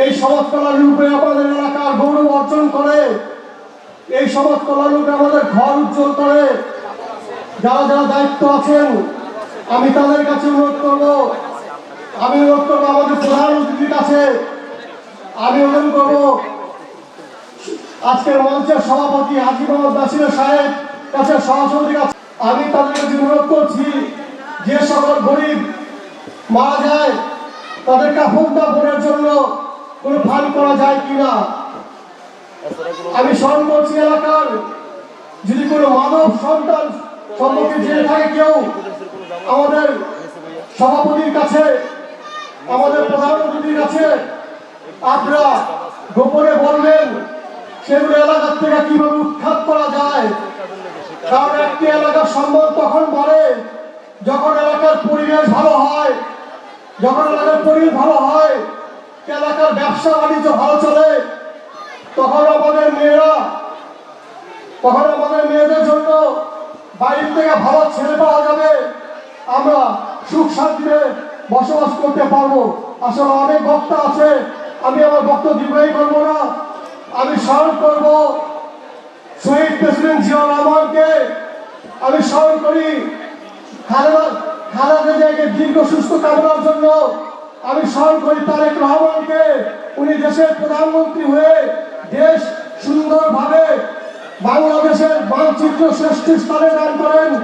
এই সমাজ কল্যাণ রূপে আমাদের এলাকার গৌরব অর্জন করে। এই সমাজ কল্যাণ রূপে আমাদের ঘর উজ্জ্বল করে। যারা যারা দায়িত্ব আছেন, আমি তাদের কাছে অনুরোধ করব। আমি অনুরোধ করব আমাদের প্রধান অতিথির কাছে। আমি অনুরোধ করব আজকের মঞ্চের সভাপতি হাজি মোহাম্মদ নাসির সাহেব কাছে সহসভাপতির কাছে। আমি তাদের কাছে অনুরোধ করছি, যে সকল গরিব মারা যায় তাদের কাফন দাপনের জন্য কোনো ফান্ড করা যায় কিনা? আমি করছি এলাকার, যদি কোনো মানব সন্তান সম্পর্কে জেনে থাকে কেউ, আমাদের সভাপতির কাছে, আমাদের প্রধান অতিথির কাছে, আপনারা গোপনে বলবেন, সেগুলো এলাকার থেকে কীভাবে উৎখাত করা যায়? কারণ একটি এলাকার সম্মান তখন বাড়ে যখন এলাকার পরিবেশ ভালো হয়, যখন এলাকার পরিবেশ ভালো হয় এলাকার ব্যবসা বাণিজ্য ভালো চলে, তখন আমাদের মেয়েরা, তখন আমাদের মেয়েদের জন্য বাইরে থেকে ভালো ছেলে পাওয়া যাবে। আমরা সুখ শান্তিতে বসবাস করতে পারব। আসলে অনেক বক্তা আছে, আমি আমার বক্তব্য দীর্ঘায়ী করব না। আমি স্মরণ করব শহীদ প্রেসিডেন্ট জিয়া রহমানকে। আমি স্মরণ করি খালেদা খালেদা জিয়াকে দীর্ঘ সুস্থ কামনার জন্য। আমি স্মরণ করি তারেক রহমানকে উনি দেশের প্রধানমন্ত্রী হয়ে দেশ সুন্দরভাবে বাংলাদেশের মানচিত্র শ্রেষ্ঠ স্থানে দান করেন।